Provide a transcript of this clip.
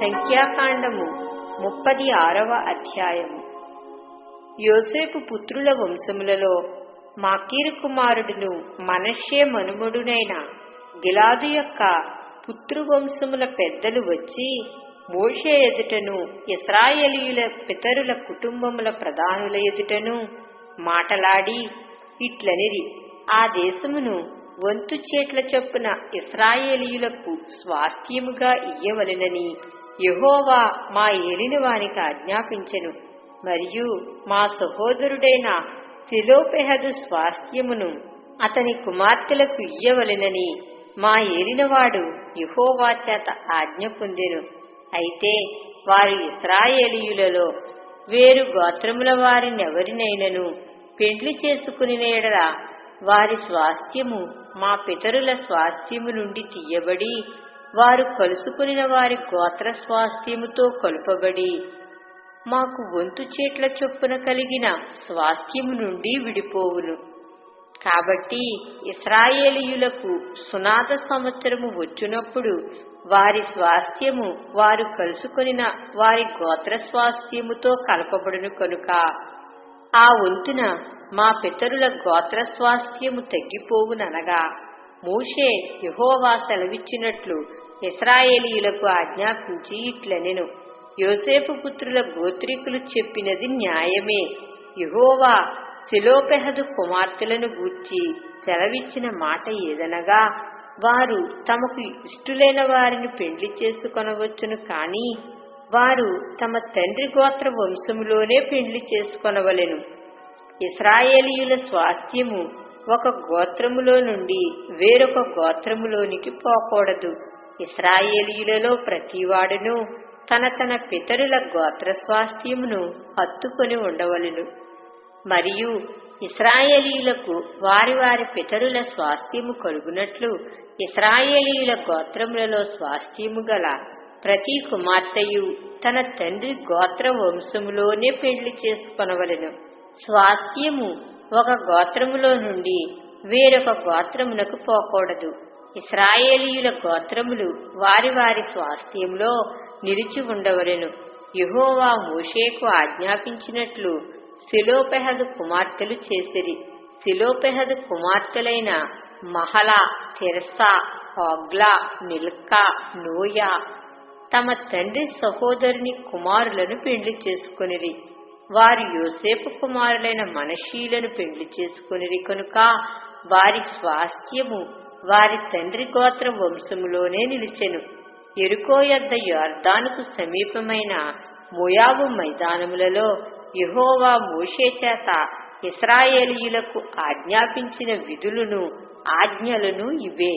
సంఖ్యాకాండము ముప్పది ఆరవ అధ్యాయము. యోసేపు పుత్రుల వంశములలో మాకీరు కుమారుడును మనష్యే మనుమడునైన గిలాదు యొక్క పుత్రువంశముల పెద్దలు వచ్చి మోషే ఎదుటను ఇస్రాయేలీయుల పితరుల కుటుంబముల ప్రధానుల ఎదుటను మాటలాడి ఇట్లనిది ఆ దేశమును వంతు చేట్ల చొప్పున ఇస్రాయేలీయులకు స్వాస్థ్యముగా ఇయ్యవలెనని యహోవా మా ఏలిన వానికి ఆజ్ఞాపించెను. మరియు మా సహోదరుడైన శిలోపెహదు స్వాస్థ్యమును అతని కుమార్తెలకు ఇయ్యవలెనని మా ఏలినవాడు యహోవా చేత ఆజ్ఞ పొందెను. అయితే వారు ఇస్రాయేలీయులలో వేరు గోత్రముల వారినెవరినైనను పెండ్లి చేసుకుని ఎడల వారి స్వాస్థ్యము మా పితరుల స్వాస్థ్యము నుండి తీయబడి వారు కలుసుకునిన వారి గోత్ర స్వాస్థ్యముతో కలుపబడి మాకు వంతు చేట్ల చొప్పున కలిగిన స్వాస్థ్యము నుండి విడిపోవును. కాబట్టి ఇస్రాయేలీయులకు సునాద సంవత్సరము వచ్చినప్పుడు వారి స్వాస్థ్యము వారు కలుసుకొనిన వారి గోత్ర స్వాస్థ్యముతో కలపబడును కనుక. ఆ వంతున మా పితరుల గోత్ర స్వాస్థ్యము తగ్గిపోవుననగా మోషే యహోవా సెలవిచ్చినట్లు ఇస్రాయేలీయులకు ఆజ్ఞాపించి ఇట్లనెను. యోసేపు పుత్రుల గోత్రికులు చెప్పినది న్యాయమే. యహోవా శిలోపెహదు కుమార్తెలను గూర్చి సెలవిచ్చిన మాట ఏదనగా వారు తమకు ఇష్టులైన వారిని పెండ్లి చేసుకొనవచ్చును కానీ వారు తమ తండ్రి గోత్ర వంశములోనే పెండ్లి చేసుకొనవలెను. ఇస్రాయేలీయుల స్వాస్థ్యము ఒక గోత్రములో నుండి వేరొక గోత్రములోనికి పోకూడదు. ఇస్రాయేలీయులలో ప్రతివాడును తన తన పితరుల గోత్ర స్వాస్థ్యమును హత్తుకొని ఉండవలెను. మరియు ఇస్రాయేలీయులకు వారి వారి పితరుల స్వాస్థ్యము కలుగునట్లు ఇస్రాయేలీయుల గోత్రములలో స్వాస్థ్యము గల ప్రతి కుమార్తెయు తన తండ్రి గోత్ర వంశములోనే పెళ్ళి చేసుకొనవలెను. స్వాస్థ్యము ఒక గోత్రములో నుండి వేరొక గోత్రమునకు పోకూడదు. ఇస్రాయేలీయుల గోత్రములు వారి వారి స్వాస్థ్యంలో నిలిచి ఉండవలెను. యహోవా మోషేకు ఆజ్ఞాపించినట్లు శిలోపెహదు కుమార్తెలు చేసిరి. Zelophehad కుమార్తెలైన Mahlah Tirzah Hoglah Milcah Noah తమ తండ్రి సహోదరుని కుమారులను పెళ్ళి చేసుకునిరి. వారు యోసేపు కుమారులైన మనషీలను పెళ్ళి చేసుకునిరి కనుక వారి స్వాస్థ్యము వారి తండ్రి గోత్ర వంశములోనే నిలిచెను. ఎరుకో యొద్ద యోర్దానుకు సమీపమైన మోయాబు మైదానములలో యహోవా మోషే చేత ఇస్రాయేలీయులకు ఆజ్ఞాపించిన విధులను ఆజ్ఞలను ఇవే.